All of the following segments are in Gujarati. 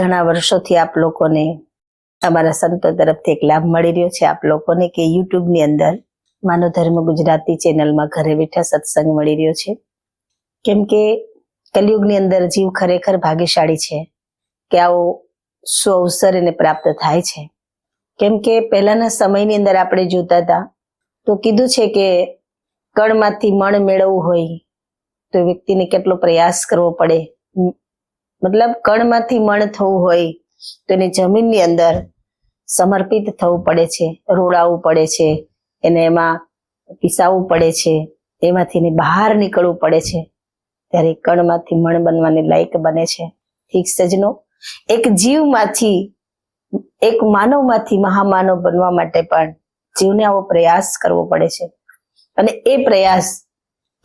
ઘણા વર્ષોથી આપ લોકોને અમારા સંતો તરફથી એક લાભ મળી રહ્યો છે. આપ લોકોને કે યુટ્યુબની અંદર માનવ ધર્મ ગુજરાતી ચેનલમાં ઘરે બેઠા સત્સંગ મળી રહ્યો છે. કેમ કે કલયુગની અંદર જીવ ખરેખર ભાગ્યશાળી છે કે આવો સુ અવસર એને પ્રાપ્ત થાય છે. કેમ કે પહેલાના સમયની અંદર આપણે જોતા હતા તો કીધું છે કે કણમાંથી મણ મેળવવું હોય તો વ્યક્તિને કેટલો પ્રયાસ કરવો પડે. મતલબ કણમાંથી મણ થવું હોય તો એને જમીનની અંદર સમર્પિત થવું પડે છે રોડાવવું પડે છે, એને એમાં પીસાવવું પડે છે એમાંથી એને બહાર નીકળવું પડે છે. ત્યારે કણમાંથી મણ બનવાની લાયક બને છે. ઠીક સજનો એક જીવમાંથી, એક માનવમાંથી મહામાનવ બનવા માટે પણ જીવને આવો પ્રયાસ કરવો પડે છે. અને એ પ્રયાસ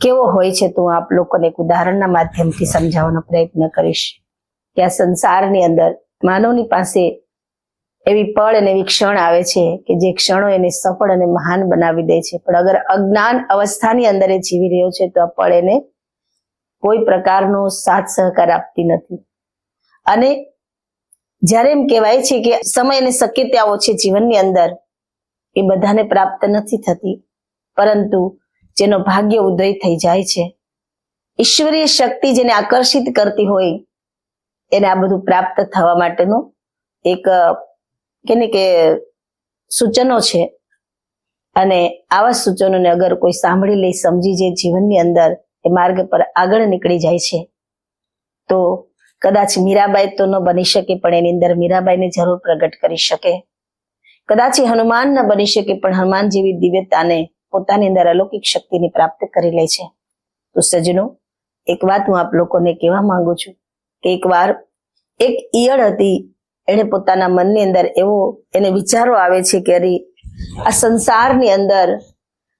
કેવો હોય છે તો આપ લોકોને એક ઉદાહરણના માધ્યમથી સમજાવવાનો પ્રયત્ન કરીશ. કે આ સંસારની અંદર માનવની પાસે એવી પળ અને એવી ક્ષણ આવે છે કે જે ક્ષણો એને સફળ અને મહાન બનાવી દે છે. પણ અગર અજ્ઞાન અવસ્થાની અંદર એ જીવી રહ્યો છે, તો આ પળ એને કોઈ પ્રકારનો સાથ સહકાર આપતી નથી. અને જ્યારે એમ કહેવાય છે કે સમય અને શક્યતાઓ છે જીવનની અંદર, એ બધાને પ્રાપ્ત નથી થતી, પરંતુ જેનો ભાગ્ય ઉદય થઈ જાય છે. ઈશ્વરીય શક્તિ જેને આકર્ષિત કરતી હોય એને આ બધું પ્રાપ્ત થવા માટેનું એક કેને કે સૂચનો છે. અને આવા સૂચનોને અગર કોઈ સાંભળી લે, સમજી જે જીવનની અંદર એ માર્ગ પર આગળ નીકળી જાય છે, તો કદાચ મીરાબાઈ તો ન બની શકે, પણ એની અંદર મીરાબાઈને જરૂર પ્રગટ કરી શકે. કદાચ હનુમાન ન બની શકે, પણ હનુમાન જેવી દિવ્યતાને પોતાની અંદર અલૌકિક શક્તિની પ્રાપ્ત કરી લે છે. તો સજનો એક વાત હું આપ લોકોને કહેવા માંગુ છું. કે એકવાર એક ઈયળ હતી એને પોતાના મનની અંદર એવો એને વિચારો આવે છે કે અરે, આ સંસારની અંદર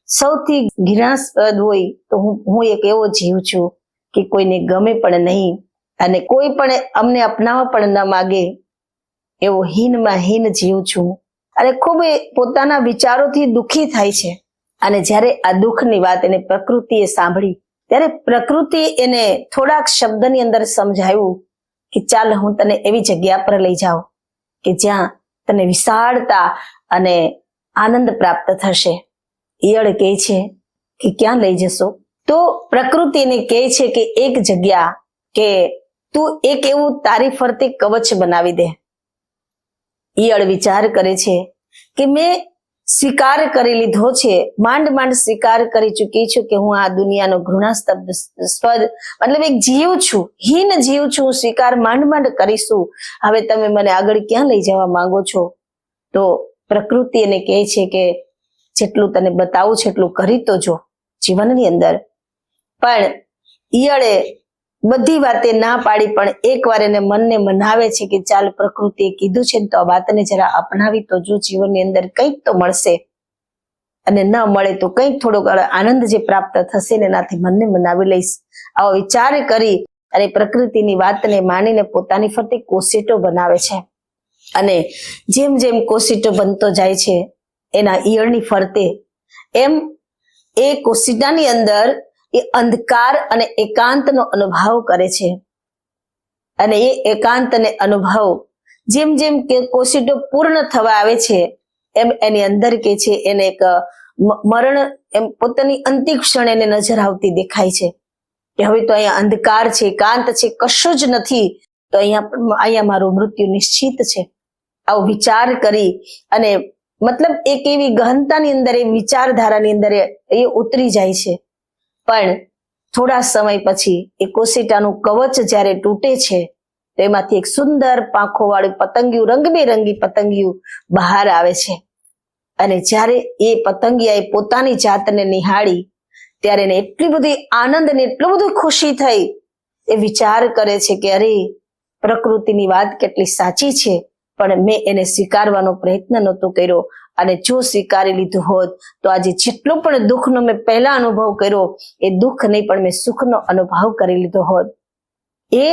સૌથી ઘૃણાસ્પદ હોય તો હું હું એક એવો જીવ છું કે કોઈને ગમે પણ નહીં અને કોઈ પણ અમને અપનાવવા પણ ન માગે, એવો હીનમાં હીન જીવ છું. અને ખૂબ એ પોતાના વિચારોથી દુઃખી થાય છે. અને જ્યારે આ દુઃખની વાત એને પ્રકૃતિએ સાંભળી ત્યારે પ્રકૃતિ એને થોડાક શબ્દની અંદર સમજાયું કે ચાલ હું તને એવી જગ્યા પર લઈ જાઉં કે જ્યાં તને વિશાળતા અને આનંદ પ્રાપ્ત થશે. ઈયળ કહે છે કે ક્યાં લઈ જશો? તો પ્રકૃતિ એને કહે છે કે એક જગ્યા કે તું એક એવું તારી ફરતે કવચ બનાવી દે. ઈયળ વિચાર કરે છે કે મેં સ્વીકાર કરી લીધો છે, માંડ માંડ સ્વીકાર કરી ચૂકી છું કે હું આ દુનિયાનો ઘૃણાસ્તબ્દ સ્પદ મતલબ એક જીવ છું, હીન જીવ છું, સ્વીકાર માંડ માંડ કરીશું. હવે તમે મને આગળ ક્યાં લઈ જવા માંગો છો? તો પ્રકૃતિ એને કહે છે કે જેટલું તને બતાવું છે એટલું કરી તો જો જીવનની અંદર. પણ ઈયળે બધી વાતે ના પાડી પણ એકવાર એને મનને મનાવે છે કે ચાલ પ્રકૃતિએ કીધું છે તો આ વાતને જરા અપનાવી તો જો જીવનની અંદર કંઈક તો મળશે. અને ન મળે તો કંઈક થોડોક આનંદ જે પ્રાપ્ત થશે ને એનાથી મનને મનાવી લઈશ. આવો વિચાર કરી અને પ્રકૃતિની વાતને માનીને પોતાની ફરતે કોશેટો બનાવે છે. અને જેમ જેમ કોશીટો બનતો જાય છે, એના ઈયળની ફરતે એમ એ કોશીટાની અંદર એ અંધકાર અને એકાંતનો અનુભવ કરે છે. અને એ એકાંત અને અનુભવ જેમ જેમ કે કોશિડો પૂર્ણ થવા આવે છે, એમ એની અંદર કે છે, એને એક મરણ એમ પોતાની અંતિમ ક્ષણ એને નજર આવતી દેખાય છે. કે હવે તો અહીંયા અંધકાર છે, એકાંત છે, કશું જ નથી, તો અહીંયા અહીંયા મારું મૃત્યુ નિશ્ચિત છે. આવો વિચાર કરી અને મતલબ એક એવી ગહનતાની અંદર, એ વિચારધારાની અંદર એ ઉતરી જાય છે. પણ થોડા સમય પછી એ કોશિટાનું કવચ જ્યારે તૂટે છે, તો એમાંથી એક સુંદર પાંખો વાળું પતંગિયું, રંગબેરંગી પતંગિયું બહાર આવે છે. અને જ્યારે એ પતંગિયાએ પોતાની જાતને નિહાળી, ત્યારે એને એટલી બધી આનંદ ને એટલું બધું ખુશી થઈ. એ વિચાર કરે છે કે અરે, પ્રકૃતિની વાત કેટલી સાચી છે, પણ મેં એને સ્વીકારવાનો પ્રયત્ન નહોતો કર્યો. અને જો સ્વીકારી લીધું હોત, તો આજે જેટલો પણ દુઃખનો મેં પહેલા અનુભવ કર્યો, એ દુઃખ નહીં પણ મેં સુખનો અનુભવ કરી લીધો હોત. એ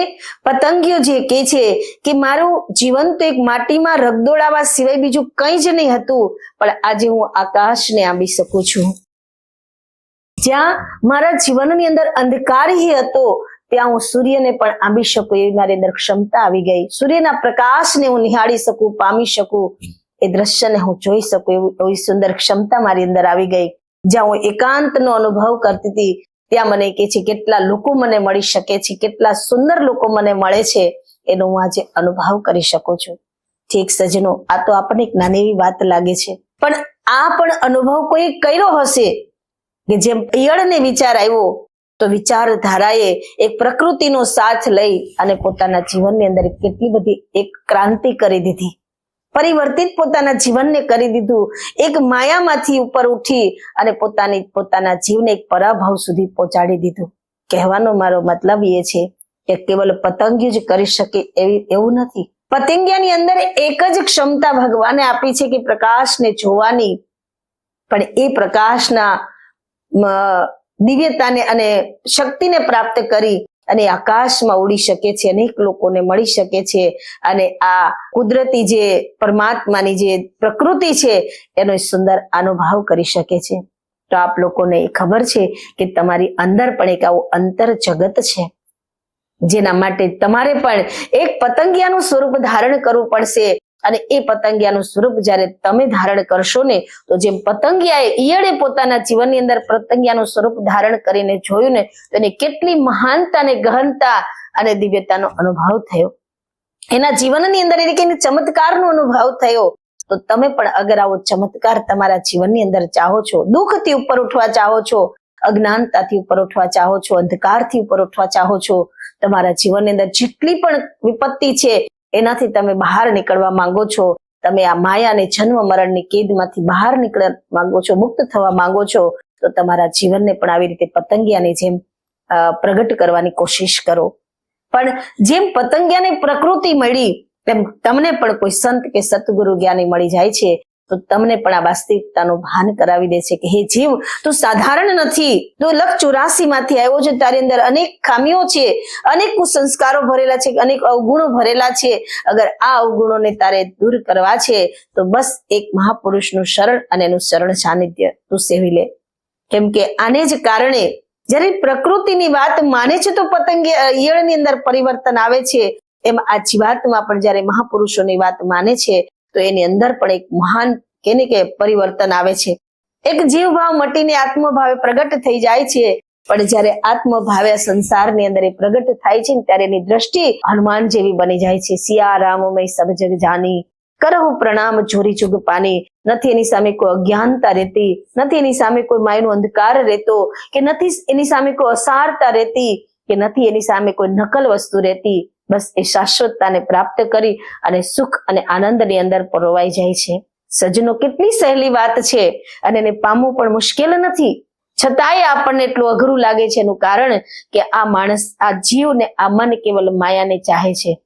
પતંગીઓ જે કે છે કે મારું જીવન તો એક માટીમાં રગદોળાવા સિવાય બીજું કંઈ જ નહીં હતું, પણ આજે હું આકાશને આંબી શકું છું. જ્યાં મારા જીવનની અંદર અંધકાર હતો, ત્યાં હું સૂર્યને પણ આંબી શકું એવી મારી અંદર ક્ષમતા આવી ગઈ. સૂર્યના પ્રકાશને હું નિહાળી શકું, પામી શકું. એ દ્રશ્યને હું જોઈ શકું એવું એવી સુંદર ક્ષમતા મારી અંદર આવી ગઈ. જ્યાં હું એકાંતનો અનુભવ કરતી હતી, ત્યાં મને કે છે, કેટલા લોકો મને મળી શકે છે, કેટલા સુંદર લોકો મને મળે છે, એનો હું આજે અનુભવ કરી શકું છું. ઠીક સજનો, આ તો આપણને એક નાની એવી વાત લાગે છે. પણ આ પણ અનુભવ કોઈ કર્યો હશે? કે જેમ ઈયળને વિચાર આવ્યો, તો વિચારધારાએ એક પ્રકૃતિનો સાથ લઈ અને પોતાના જીવનની અંદર કેટલી બધી એક ક્રાંતિ કરી દીધી. પરિવર્તિત પોતાના જીવનને કરી દીધું. એક માયામાંથી ઉપર ઉઠી અને પોતાની, પોતાના જીવને એક પરાભવ સુધી પહોંચાડી દીધું. કહેવાનો મારો મતલબ એ છે કે કેવલ પતંગિયું જ કરી શકે એવી, એવું નથી. પતંગિયાની અંદર એક જ ક્ષમતા ભગવાને આપી છે કે પ્રકાશને જોવાની. પણ એ પ્રકાશના દિવ્યતાને અને શક્તિને પ્રાપ્ત કરી અને આકાશમાં ઉડી શકે છે, અનેક લોકોને મળી શકે છે અને આ કુદરતી જે પરમાત્માની જે પ્રકૃતિ છે, એનો સુંદર અનુભવ કરી શકે છે. તો આપ લોકોને એ ખબર છે કે તમારી અંદર પણ એક આવું અંતર જગત છે. જેના માટે તમારે પણ એક પતંગિયાનું સ્વરૂપ ધારણ કરવું પડશે. અને એ પતંગિયાનું સ્વરૂપ જ્યારે તમે ધારણ કરશો ને, તો જેમ પતંગિયાએ ઈયળે પોતાના જીવનની અંદર પતંગિયાનું સ્વરૂપ ધારણ કરીને જોયું ને, તો એને કેટલી મહાનતા અને ગહનતા અને દિવ્યતાનો અનુભવ થયો. એના જીવનની અંદર એને કઈ અનુભવ થયો. તો તમે પણ અગર આવો ચમત્કાર તમારા જીવનની અંદર ચાહો છો, દુઃખથી ઉપર ઉઠવા ચાહો છો, અજ્ઞાનતાથી ઉપર ઉઠવા ચાહો છો, અંધકારથી ઉપર ઉઠવા ચાહો છો, તમારા જીવનની અંદર જેટલી પણ વિપત્તિ છે એનાથી તમે બહાર નીકળવા માંગો છો, તમે આ માયા અને જન્મ મરણની કેદમાંથી બહાર નીકળવા માંગો છો, મુક્ત થવા માંગો છો, તો તમારા જીવનને પણ આવી રીતે પતંગિયાની જેમ પ્રગટ કરવાની કોશિશ કરો. પણ જેમ પતંગિયાને પ્રકૃતિ મળી, તેમ તમને પણ કોઈ સંત કે સતગુરુ જ્ઞાની મળી જાય છે તો તમને પણ આ વાસ્તવિકતાનું ભાન કરાવી દે છે કે હે જીવ, તું સાધારણ નથી. તું લખ ચોરાસી માંથી આવ્યો છે તારી અંદર. અનેક ખામીઓ છે, અનેક કુસંસ્કારો ભરેલા છે, અનેક અવગુણો ભરેલા છે. અગર આ અવગુણોને તારે દૂર કરવા છે, તો બસ એક મહાપુરુષનું શરણ અને એનું શરણ સાનિધ્ય તું સેવી લે. કેમ કે આને જ કારણે જ્યારે પ્રકૃતિની વાત માને છે તો પતંગ ઈયળની અંદર પરિવર્તન આવે છે. એમ આ જીવાતમાં પણ જ્યારે મહાપુરુષોની વાત માને છે તો એની અંદર પણ એક મહાન કેને કે પરિવર્તન આવે છે. એક જીવભાવ મટીને આત્મભાવે પ્રગટ થઈ જાય છે. પણ જયારે આત્મભાવે સંસારની અંદર એ પ્રગટ થાય છે ત્યારે એની દ્રષ્ટિ હનુમાન જેવી બની જાય છે. સિયા રામમય સબ જગ જાની, કરહુ પ્રણામ જોરી ચુગ પાની. નથી એની સામે કોઈ અજ્ઞાનતા રહેતી, નથી એની સામે કોઈ માયનો અંધકાર રહેતો, કે નથી એની સામે કોઈ અસારતા રહેતી, કે નથી એની સામે કોઈ નકલ વસ્તુ રહેતી. બસ એ શાશ્વતતાને પ્રાપ્ત કરી અને સુખ અને આનંદની અંદર પરોવાઈ જાય છે. સજનો કેટલી સહેલી વાત છે અને એને પામવું પણ મુશ્કેલ નથી. છતાંય આપણને એટલું અઘરું લાગે છે એનું કારણ કે આ માણસ, આ જીવ ને આ મન કેવલ માયાને ચાહે છે.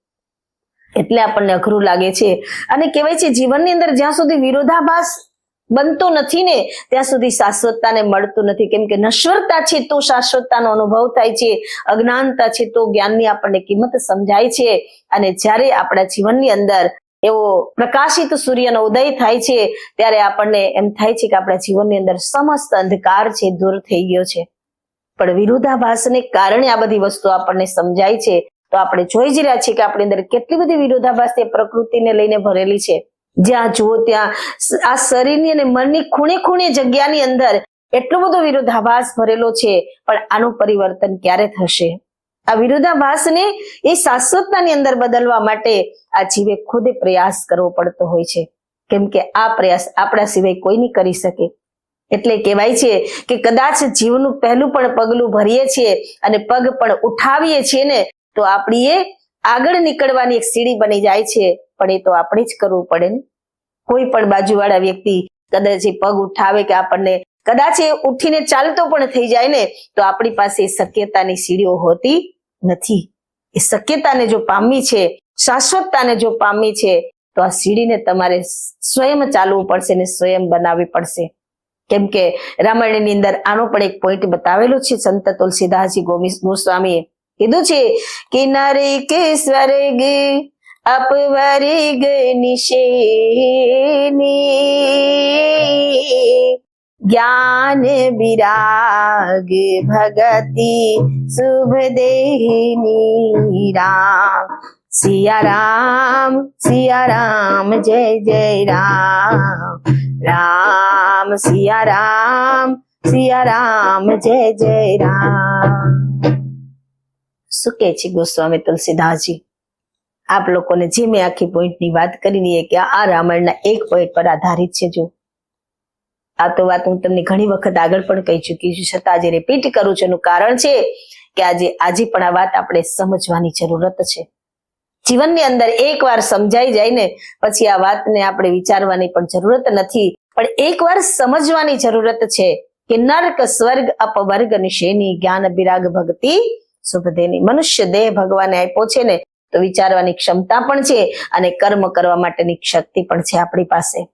એટલે આપણને અઘરું લાગે છે. અને કહેવાય છે જીવનની અંદર જ્યાં સુધી વિરોધાભાસ બનતો નથી ને, ત્યાં સુધી શાશ્વતતાને મળતું નથી. કેમ કે નશ્વરતા છે તો શાશ્વતતાનો અનુભવ થાય છે, અજ્ઞાનતા છે તો જ્ઞાનની આપણને કિંમત સમજાય છે. અને જ્યારે આપણા જીવનની અંદર એવો પ્રકાશિત સૂર્યનો ઉદય થાય છે, ત્યારે આપણને એમ થાય છે કે આપણા જીવનની અંદર સમસ્ત અંધકાર છે, દૂર થઈ ગયો છે. પણ વિરોધાભાસને કારણે આ બધી વસ્તુ આપણને સમજાય છે. તો આપણે જોઈ જ રહ્યા છીએ કે આપણી અંદર કેટલી બધી વિરોધાભાસ પ્રકૃતિને લઈને ભરેલી છે. જ્યાં જુઓ ત્યાં આ શરીરની અને મનની ખૂણે ખૂણે જગ્યાની અંદર એટલો બધો વિરોધાભાસ ભરેલો છે, પણ આનું પરિવર્તન ક્યારે થશે? આ વિરોધાભાસને એ શાશ્વતતાની અંદર બદલવા માટે આ જીવે ખુદે પ્રયાસ કરવો પડતો હોય છે. કેમ કે આ પ્રયાસ આપણા સિવાય કોઈ નહીં કરી શકે. એટલે કહેવાય છે કે કદાચ જીવનું પહેલું પણ પગલું ભરીએ છીએ અને પગ પણ ઉઠાવીએ છીએ ને, તો આપણી એ આગળ નીકળવાની એક સીડી બની જાય છે, પણ એ તો આપણે જ કરવું પડે ને. કોઈ પણ બાજુવાળા વ્યક્તિ કદાચ પગ ઉઠાવે કે આપણને કદાચ એ ઉઠીને ચાલતો પણ થઈ જાય ને, તો આપણી પાસે શક્યતાની સીડીઓ હોતી નથી. એ શક્યતાને જો પામી છે, શાશ્વતતાને જો પામી છે, તો આ સીડીને તમારે સ્વયં ચાલવું પડશે ને સ્વયં બનાવવી પડશે. કેમ કે રામાયણની અંદર આનો પણ એક પોઈન્ટ બતાવેલો છે, સંત તુલસીદાસજી ગોસ્વામીએ કીધું છે, કિનારે કે સ્વર્ગ અપવર્ગ નિશેની. જ્ઞાન વિરાગ ભગતિ શુભ દેહની રામ. સિયા રામ સિયા રામ, જય જય રામ. રામ સિયા રામ સિયા રામ, જય જય રામ. શું કે છે ગોસ્વામી તુલસીદાસજી? આપ લોકોને જે મેં આખી પોઈન્ટની વાત કરી કે આ રામાયણના એક પોઈન્ટ પર આધારિત છે જો આ તો વાત હું તમને ઘણી વખત આગળ પણ કહી ચૂકી છું, છતાં આજે રિપીટ કરું છું. એનું કારણ છે કે આજે આજે પણ આ વાત આપણે સમજવાની જરૂરત છે. જીવનની અંદર એકવાર સમજાઈ જાય ને, પછી આ વાતને આપણે વિચારવાની પણ જરૂરત નથી. પણ એકવાર સમજવાની જરૂરત છે કે નર્ક સ્વર્ગ અપવર્ગ નિશેની જ્ઞાન બિરાગ ભક્તિ શુભદેની મનુષ્ય દેહ ભગવાને આપ્યો છે ને, તો વિચારવાની ક્ષમતા પણ છે અને કર્મ કરવા માટેની શક્તિ પણ છે આપણી પાસે.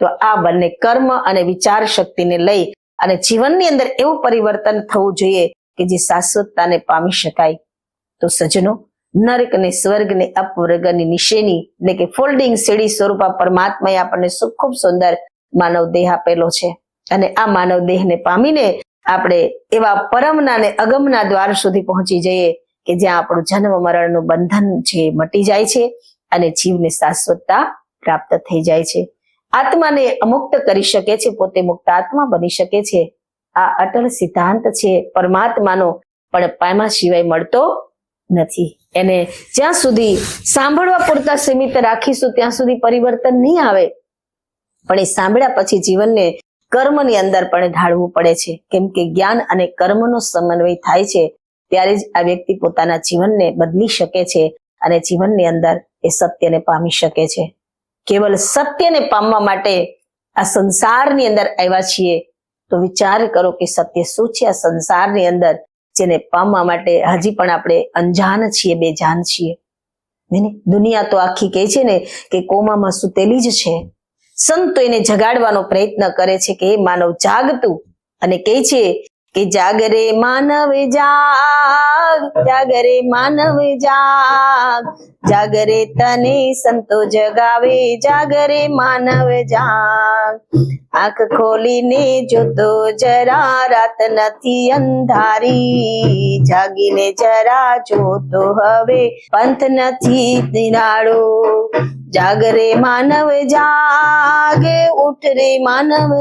તો આ બંને કર્મ અને વિચાર શક્તિને લઈ અને જીવનની અંદર એવું પરિવર્તન થવું જોઈએ કે જે શાશ્વતતાને પામી શકાય. તો સજનો નરક ને સ્વર્ગ ને અપવર્ગની નિશેની એટલે કે ફોલ્ડિંગ સીડી સ્વરૂપા પરમાત્માએ આપણને ખૂબ સુંદર માનવ દેહ આપેલો છે. અને આ માનવ દેહને પામીને આપણે એવા પરમના ને અગમના દ્વાર સુધી પહોંચી જઈએ કે જ્યાં આપણું જન્મ મરણનું બંધન છે મટી જાય છે અને જીવને શાશ્વતતા પ્રાપ્ત થઈ જાય છે. આત્માને અમુક્ત કરી શકે છે, પોતે મુક્ત આત્મા બની શકે છે. આ અટલ સિદ્ધાંત છે પરમાત્માનો, પણ પામા સિવાય મળતો નથી. એને જ્યાં સુધી સાંભળવા પૂરતા સીમિત રાખીશું, ત્યાં સુધી પરિવર્તન નહીં આવે. પણ એ સાંભળ્યા પછી જીવનને કર્મની અંદર પણ ઢાળવું પડે છે. કેમ કે જ્ઞાન અને કર્મનો સમન્વય થાય છે, ત્યારે જ આ વ્યક્તિ પોતાના જીવનને બદલી શકે છે અને જીવનની અંદર એ સત્યને પામી શકે છે. કેવલ સત્યને પામવા માટે આ સંસારની અંદર આવ્યા છીએ, તો વિચાર કરો કે સત્ય શું છે આ સંસારની અંદર, જેને પામવા માટે હજી પણ આપણે અંજાન છીએ, બેજાન છીએ. દુનિયા તો આખી કહે છે ને કે કોમામાં સુતેલી જ છે. સંતો એને જગાડવાનો પ્રયત્ન કરે છે કે માનવ જાગતું અને કહે છે કે જાગરે માનવ જાગ જાગરે માનવ જાગ જાગરે તને સંતો જગાવે જાગરે માનવ જાગ. આંખ ખોલીને જોતો જરા રાત નથી અંધારી, જાગીને જરા જોતો હવે પંથ નથી નિરાળો જાગરે માનવ જાગે, ઉઠ રે માનવ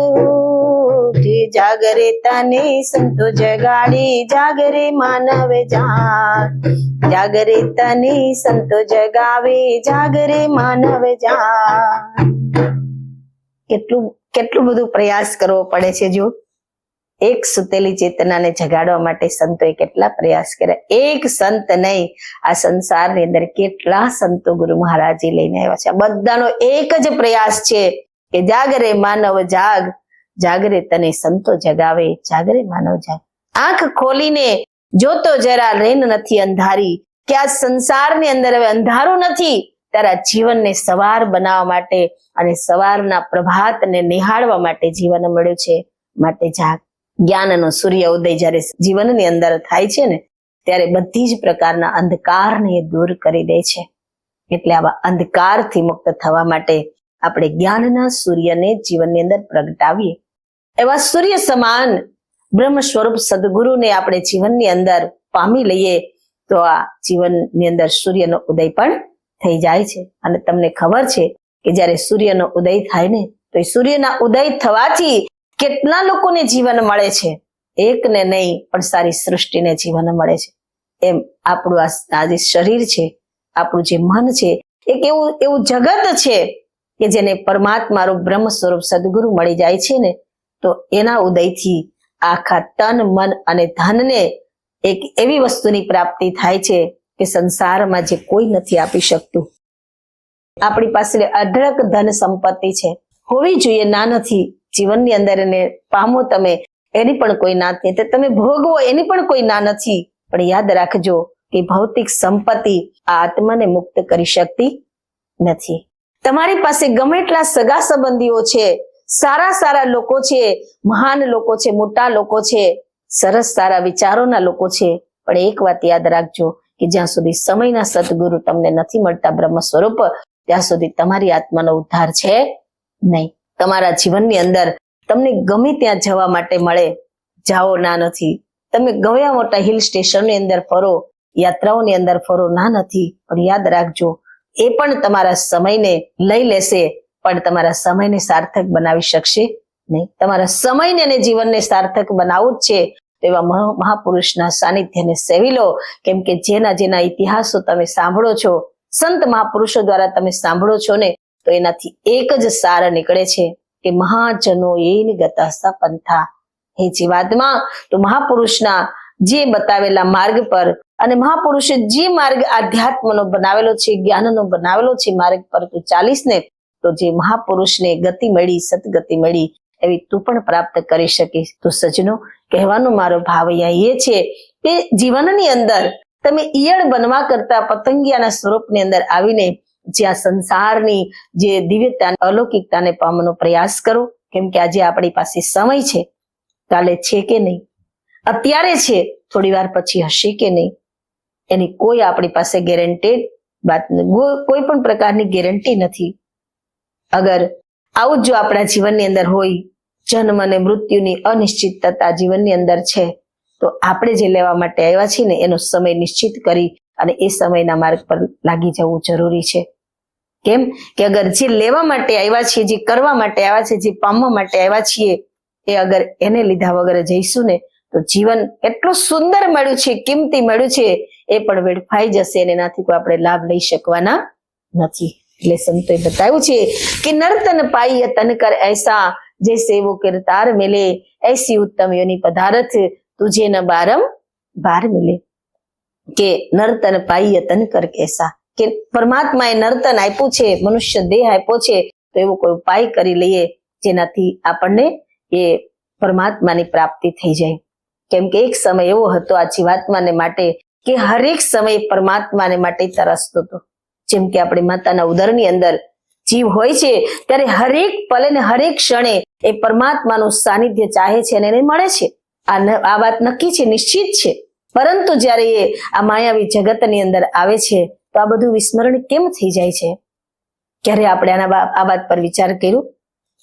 ઉઠ જાગરે તને સંતો જગાડી જાગરે માનવ જાત. જાગરે તને સંતો જગાવે જાગરે માનવ કેટલું કેટલું બધું પ્રયાસ કરવો પડે છે જો. એક સુતેલી ચેતનાને જગાડવા માટે સંતોએ કેટલા પ્રયાસ કર્યા. એક સંત નહીં, આ સંસારની અંદર કેટલા સંતો ગુરુ મહારાજે લઈને આવ્યા છે. બધાનો એક જ પ્રયાસ છે કે જાગરે માનવ જાગ. જાગરે તને સંતો જગાવે, જાગરે માનવ જાગ. આંખ ખોલીને જોતો જરા રેન નથી અંધારી, કે આ સંસારની અંદર હવે અંધારું નથી, તારા જીવનને સવાર બનાવવા માટે અને સવારના પ્રભાતને નિહાળવા માટે જીવન મળ્યું છે, માટે જાગ. જ્ઞાનનો સૂર્ય ઉદય જ્યારે જીવનની અંદર થાય છે ને, ત્યારે બધી જ પ્રકારના અંધકારને દૂર કરી દે છે. એટલે આવા અંધકારથી મુક્ત થવા માટે આપણે જ્ઞાનના સૂર્યને જીવનની અંદર પ્રગટાવીએ. એવા સૂર્ય સમાન બ્રહ્મ સ્વરૂપ સદગુરુને આપણે જીવનની અંદર પામી લઈએ, તો આ જીવનની અંદર સૂર્યનો ઉદય પણ થઈ જાય છે. અને તમને ખબર છે કે જ્યારે સૂર્યનો ઉદય થાય ને, તો એ સૂર્યના ઉદય થવાથી કેટલા લોકોને જીવન મળે છે? એક ને નહીં, પણ સારી સૃષ્ટિને જીવન મળે છે. એમ આપણું આ જે શરીર છે, આપણું જે મન છે, એક એવું એવું જગત છે કે જેને પરમાત્મા રૂપ બ્રહ્મ સ્વરૂપ સદગુરુ મળી જાય છે ને તો એના ઉદયથી આખા તન, મન અને ધનને એક એવી વસ્તુની પ્રાપ્તિ થાય છે કે સંસારમાં જે કોઈ નથી આપી શકતું. આપણી પાસે અઢળક ધન સંપત્તિ છે. હોવી જોઈએ ના નથી. જીવનની અંદર એને પામો તમે, એની પણ કોઈ ના નથી તમે ભોગવો, એની પણ કોઈ ના નથી. પણ યાદ રાખજો કે ભૌતિક સંપત્તિ આ આત્માને મુક્ત કરી શકતી નથી. તમારી પાસે ગમે એટલા સગા સંબંધીઓ છે સારા સારા લોકો છે, મહાન લોકો છે, મોટા લોકો છે, સરસ સારા વિચારોના લોકો છે. પણ એક વાત યાદ રાખજો કે જ્યાં સુધી સમયના સદગુરુ તમને નથી મળતા બ્રહ્મ સ્વરૂપ, ત્યાં સુધી તમારી આત્માનો ઉદ્ધાર છે નહીં. તમારા જીવનની અંદર તમને ગમે ત્યાં જવા માટે મળે, જાઓ ના નથી. તમે ગયા મોટા હિલ સ્ટેશનની અંદર ફરો, યાત્રાઓની અંદર ફરો, ના નથી. પણ યાદ રાખજો, એ પણ તમારા સમયને લઈ લેશે. પણ તમારા સમયને સાર્થક બનાવી શકશે નહીં. તમારા સમયને અને જીવનને સાર્થક બનાવવું જ છે તેવા મહાપુરુષના સાનિધ્યને સેવી લો. કેમ કે જેના જેના ઇતિહાસો તમે સાંભળો છો, સંત મહાપુરુષો દ્વારા તમે સાંભળો છો ને, તો એનાથી એક જ સાર નીકળે છે કે મહાજનો એન ગતા પંથા. હે જીવાત્મા, તો મહાપુરુષના જે બતાવેલા માર્ગ પર અને મહાપુરુષે જે માર્ગ આધ્યાત્મનો બનાવેલો છે, જ્ઞાનનો બનાવેલો છે માર્ગ પર તું ચાલીસ ને તો જે મહાપુરુષને ગતિ મળી, સદગતિ મળી, એવી તું પણ પ્રાપ્ત કરી શકીશ. તો સજનો કહેવાનો મારો ભાવ અહીંયા એ છે કે જીવનની અંદર તમે ઈયળ બનવા કરતા પતંગિયાના સ્વરૂપની અંદર આવીને જ્યાં સંસારની જે દિવ્યતા અલૌકિકતાને પામવાનો પ્રયાસ કરો. કેમ કે આજે આપણી પાસે સમય છે. કાલે છે કે નહીં? અત્યારે છે. થોડી વાર પછી હશે કે નહીં? એની કોઈ આપણી પાસે ગેરંટેડ વાત કોઈ પણ પ્રકારની ગેરંટી નથી. અગર આવું જ આપણા જીવનની અંદર હોય, જન્મ અને મૃત્યુની અનિશ્ચિતતા જીવનની અંદર છે, તો આપણે જે લેવા માટે આવ્યા છીએ ને, એનો સમય નિશ્ચિત કરી અને એ સમયના માર્ગ પર લાગી જવું જરૂરી છે. કેમ કે અગર જે લેવા માટે આવ્યા છીએ, જે કરવા માટે આવ્યા છે જે પામવા માટે આવ્યા છીએ, એ અગર એને લીધા વગર જઈશું ને, તો જીવન એટલું સુંદર મળ્યું છે, કિંમતી મળ્યું છે, એ પણ વેડફાઈ જશે અને એનાથી કોઈ આપણે લાભ લઈ શકવાના નથી. એટલે સંતોએ બતાવ્યું છે કે નર્તન પાઈ તન કર એસા, જે સેવો કિરતાર મિલે. એસી ઉત્તમ યોની પદાર્થ તુજે ન બારમ બાર મિલે. કે નર્તન પાઈ તન કર એસા. કે પરમાત્માએ નર્તન આપ્યું છે, મનુષ્ય દેહ આપ્યો છે, તો એવો કોઈ ઉપાય કરી લઈએ જેનાથી આપણને એ પરમાત્માની પ્રાપ્તિ થઈ જાય. કેમ કે એક સમય એવો હતો આ જીવાત્માને માટે કે હરેક સમય પરમાત્માને માટે તરસતો હતો જેમ કે આપણી માતાના ઉદરની અંદર જીવ હોય છે, ત્યારે હરેક પલે ને હરેક ક્ષણે એ પરમાત્માનું સાનિધ્ય ચાહે છે અને એને મળે છે. આ વાત નક્કી છે, નિશ્ચિત છે. પરંતુ જ્યારે એ આ માયાવી જગતની અંદર આવે છે, તો આ બધું વિસ્મરણ કેમ થઈ જાય છે? ક્યારે આપણે આના આ વાત પર વિચાર કર્યો?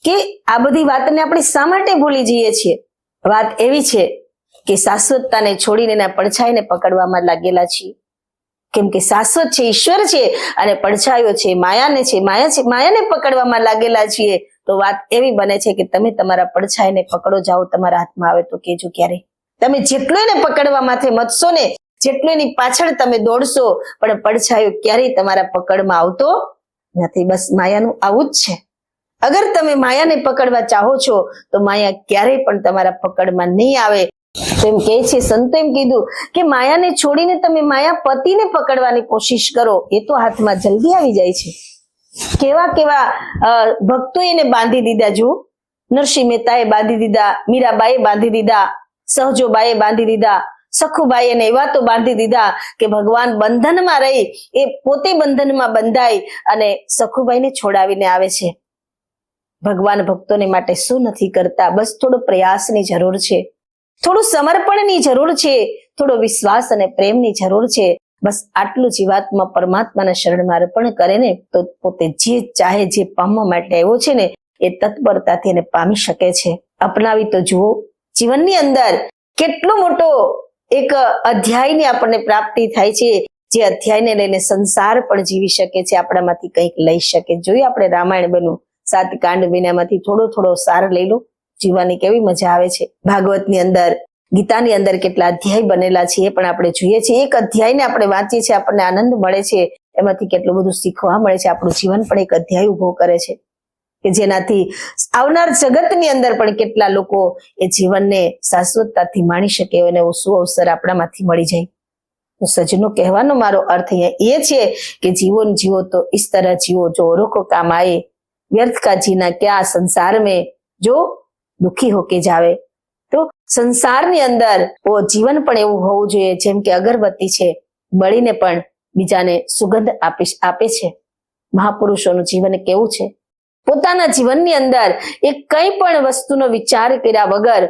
કે આ બધી વાતને આપણે શા માટે ભૂલી જઈએ છીએ? વાત એવી છે કે શાશ્વતતાને છોડીને એના પડછાઈને પકડવામાં લાગેલા છીએ. કેમ કે શાશ્વત છે, ઈશ્વર છે અને પડછાયો છે, માયાને છે, માયા છે, માયાને પકડવામાં લાગેલા છીએ. તો વાત એવી બને છે કે તમે તમારા પડછાઈને પકડો જાઓ, તમારા હાથમાં આવે તો કેજો ક્યારે. તમે જેટલું એને પકડવા માથે મથશો ને, જેટલું એની પાછળ તમે દોડશો, પણ પડછાયો ક્યારેય તમારા પકડમાં આવતો નથી. બસ માયાનું આવું જ છે. અગર તમે માયાને પકડવા ચાહો છો, તો માયા ક્યારેય પણ તમારા પકડમાં નહીં આવે. તો કે છે, સંતો એમ કીધું કે માયાને છોડીને તમે માયા પતિને પકડવાની કોશિશ કરો, એ તો હાથમાં જલ્દી આવી જાય છે. કેવા કેવા ભક્તો એને બાંધી દીધા જુઓ. નરસિંહ મહેતાએ બાંધી દીધા મીરાબાએ બાંધી દીધા સહજોબાએ બાંધી દીધા સખુબાઈ એને એવા તો બાંધી દીધા કે ભગવાન બંધનમાં રહી, એ પોતે બંધનમાં બંધાય અને સખુબાઈને છોડાવીને આવે છે. ભગવાન ભક્તોને માટે શું નથી કરતા? બસ થોડો પ્રયાસની જરૂર છે. થોડું સમર્પણની જરૂર છે, થોડો વિશ્વાસ અને પ્રેમની જરૂર છે. બસ આટલું જીવાત્મા પરમાત્માના શરણમાં અર્પણ કરે ને તો પોતે જે ચાહે જે પામવા માટે આવ્યો છે ને, એ તત્પરતાથી એને પામી શકે છે. અપનાવી તો જુઓ, જીવનની અંદર કેટલો મોટો એક અધ્યાયની આપણને પ્રાપ્તિ થાય છે, જે અધ્યાયને લઈને સંસાર પણ જીવી શકે છે, આપણામાંથી કંઈક લઈ શકે. જોઈએ આપણે રામાયણ બનવું સાત કાંડ વિનામાંથી થોડો થોડો સાર લઈ લો. જીવવાની કેવી મજા આવે છે. ભાગવતની અંદર, ગીતાની અંદર કેટલા અધ્યાય બનેલા છે એ પણ આપણે જોઈએ છીએ. એક અધ્યાયને આપણે વાંચીએ છીએ, આપણને આનંદ મળે છે. એમાંથી કેટલું બધું શીખવા મળે છે. આપણું જીવન પણ એક અધ્યાય ઊભો કરે છે. કે જેનાથી આવનાર જગતની અંદર પણ કેટલા લોકો એ જીવનને શાશ્વતતાથી માણી શકે અને શું અવસર આપણામાંથી મળી જાય. સજનો કહેવાનો મારો અર્થ એ છે કે જીવન જીવો તો ઇસ તરહ જીવો. જો ઓરોખો કામ આએ વ્યર્થ કાજીના ક્યાં સંસાર મેં જો દુખી હોકે જાવે. તો સંસારની અંદર જીવન પણ એવું હોવું જોઈએ, જેમ કે અગરબત્તી છે, બળીને પણ બીજાને સુગંધ આપે છે. મહાપુરુષોનું જીવન કેવું છે? પોતાના જીવનની અંદર એ કઈ પણ વસ્તુનો વિચાર કર્યા વગર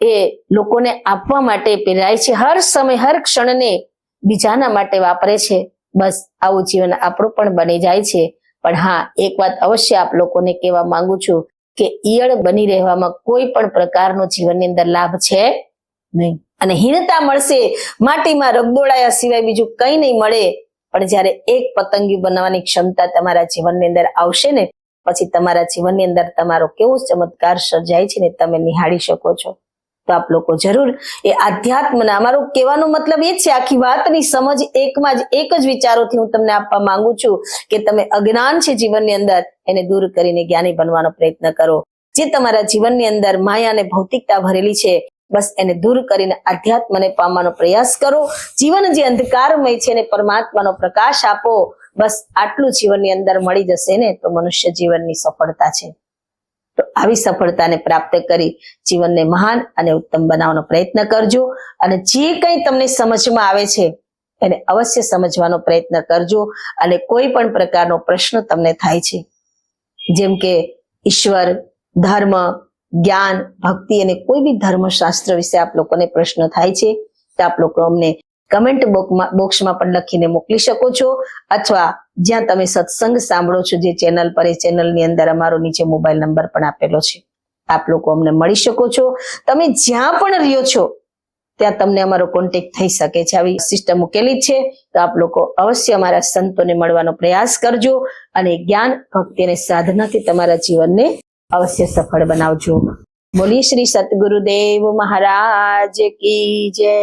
એ લોકોને આપવા માટે પ્રેરાય છે. હર સમય, હર ક્ષણને બીજાના માટે વાપરે છે. બસ આવું જીવન આપણું પણ બની જાય છે. પણ હા, એક વાત અવશ્ય આપ લોકોને કહેવા માંગુ છું કે ઈયળ બની રહેવામાં કોઈ પણ પ્રકારનો જીવનની અંદર લાભ છે નહીં. અને હીનતા મળશે, માટીમાં રગદોળાયા સિવાય બીજું કંઈ નહીં મળે. પણ જ્યારે એક પતંગી બનાવવાની ક્ષમતા તમારા જીવનની અંદર આવશે ને, પછી તમારા જીવનની અંદર તમારો કેવો ચમત્કાર સર્જાય છે ને, તમે નિહાળી શકો છો. તો આપ લોકો જરૂર એ આધ્યાત્મના, અમારો કહેવાનો મતલબ એ છે, આખી વાતની સમજ એકમાં જ, એક જ વિચારોથી હું તમને આપવા માંગુ છું કે તમે અજ્ઞાન છે જીવનની અંદર, એને દૂર કરીને જ્ઞાની બનવાનો પ્રયત્ન કરો. જે તમારા જીવનની અંદર માયા અને ભૌતિકતા ભરેલી છે, બસ એને દૂર કરીને આધ્યાત્મને પામવાનો પ્રયાસ કરો. જીવન જે અંધકારમય છે એને પરમાત્માનો પ્રકાશ આપો, બસ આટલું જીવનની અંદર મળી જશે ને તો મનુષ્ય જીવનની સફળતા છે. આવી સફળતાને પ્રાપ્ત કરી જીવનને મહાન અને ઉત્તમ બનાવવાનો પ્રયત્ન કરજો. અને જે કંઈ તમને સમજમાં આવે છે, એને અવશ્ય સમજવાનો પ્રયત્ન કરજો અને કોઈ પણ પ્રકારનો પ્રશ્ન તમને થાય છે, જેમ કે ઈશ્વર, ધર્મ, જ્ઞાન, ભક્તિ અને કોઈ બી ધર્મશાસ્ત્ર વિશે આપ લોકોને પ્રશ્ન થાય છે, તો આપ લોકો અમને કમેન્ટ બોક્સમાં પણ લખીને મોકલી શકો છો. અથવા જ્યાં તમે સત્સંગ સાંભળો છો જે ચેનલ પર, એ ચેનલની અંદર અમારો નીચે મોબાઈલ નંબર પણ આપેલો છે. આપ લોકો અમને મળી શકો છો. તમે જ્યાં પણ રહ્યો છો, ત્યાં તમને અમારો કોન્ટેક્ટ થઈ શકે છે. આવી સિસ્ટમ મૂકેલી છે. તો આપ લોકો અવશ્ય અમારા સંતોને મળવાનો પ્રયાસ કરજો અને જ્ઞાન, ભક્તિ અને સાધનાથી તમારા જીવનને અવશ્ય સફળ બનાવજો. બોલી શ્રી સતગુરુદેવ મહારાજ કી જય.